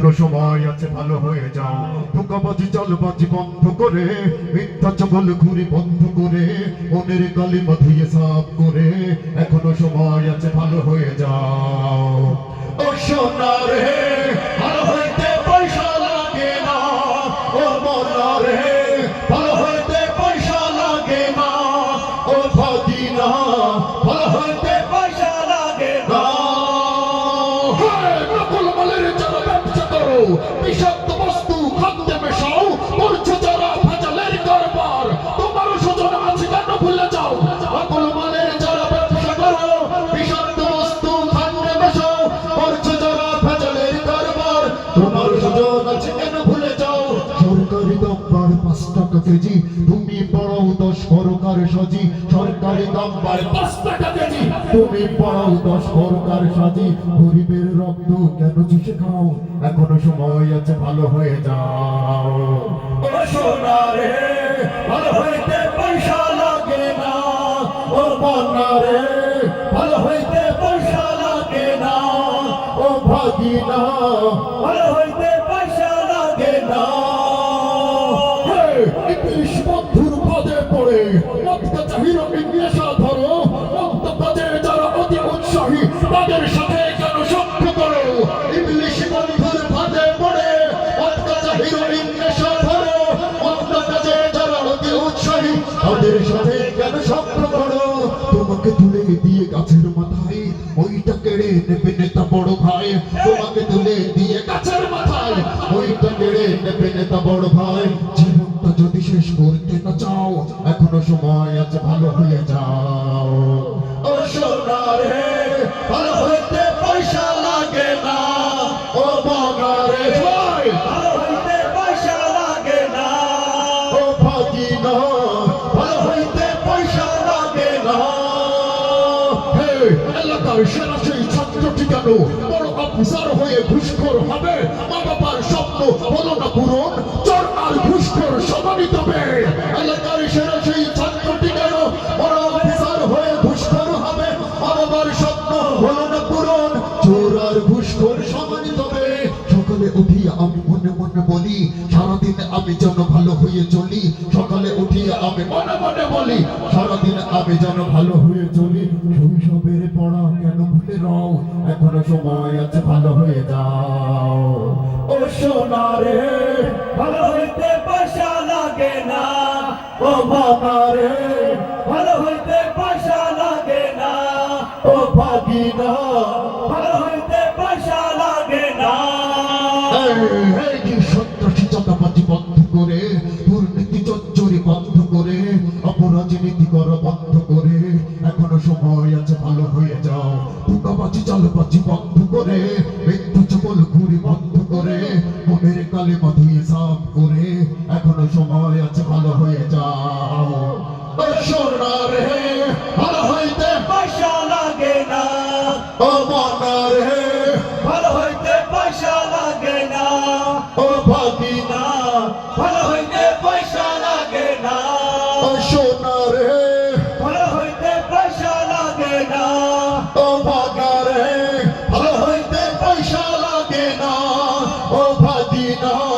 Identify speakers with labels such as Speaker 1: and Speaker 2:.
Speaker 1: এখনও সময় আছে ভালো হয়ে যাও। ধোকাবাজি চালবাজি বন্ধ করে, মিথ্যা চবল ঘুরি বন্ধ করে, মনের কালিমা ধুয়ে সাফ করে, এখনও সময় আছে ভালো হয়ে যাও। ও সোনা বিষাক্ত বস্তু, খাদ্যে মেশাও। করছ যারা ভেজালের কারবার তোমার সুজন আছে কেন ভুলে যাও? নকল মালের যারা ব্যবসা করো, বিষাক্ত বস্তু, খাদ্যে মেশাও। করছ যারা ভেজালের কারবার তোমার সুজন আছে কেন ভুলে যাও? সরকারি দাম্বার পাঁচ টাকা কেজি তুমি পড়াও দশ সরকার সাজি। সরকারি দাম্বার পাঁচ টাকা কেজি তুমি পড়াও দশ সরকার সাজি। গরিবের রক্ত কেন চুষে খাও? এখনও সময় আছে, ভালো হয়ে যাও। ভালো হইতে পয়সা লাগে না। ও বন্যা রে, ভালো হইতে পয়সা লাগে না। ও ভাগিনা, ভালো হইতে কেড়ে নেবে নেতা বড় ভাই। তোমাকে তুলে দিয়ে গাছের মাথায়। ওইটা কেড়ে নেবে নেতা বড় ভাই। জীবনটা যদি শেষ করতে না চাও, এখনও সময় আছে, ভালো হয়ে যাও। ও সোনা রে ভালো হইতে পয়সা লাগে না। ও বাবা রে ভাই
Speaker 2: ভালো হইতে পয়সা লাগে না।
Speaker 1: ও ভালো হে কেন বড় অফিসার হয়ে ঘুষখোর হবে। মা বাবার স্বপ্ন হলো না পূরণ, চোর আর ঘুষখোর সমানই তবে এলাকার সেরা সেই ছাত্রটি কেন বড় অফিসার হয়ে ঘুষখোর হবে। মা বাবার স্বপ্ন হলো না পূরণ, চোর আর ঘুষখোর সমানই তবে সকালে উঠিয়া আমি মনে মনে বলি, সারাদিন আমি যেন ভালো হয়ে চলি। সকালে উঠিয়া আমি মনে মনে বলি, সারাদিন আমি যেন ভালো হয়ে চলি। শৈশবের পড়া কেন ভুলে রাও? সময় আছে ভালো হয়ে যাও। ও সোনারে
Speaker 2: ভালো হইতে পয়সা লাগে না।
Speaker 1: ও বাবারে
Speaker 2: ভালো হইতে পয়সা লাগে না।
Speaker 1: ও ভাগিনা আছে ভালো হয়ে যাও। ধোকাবাজি চালবাজি বন্ধ করে মৃত্যু চপল ঘুরি বন্ধ করে, মনের কালে ধুয়ে সাফ করে, এখনও সময় আছে, ভালো হয়ে যাও। সোনা রে ভালো হয়ে no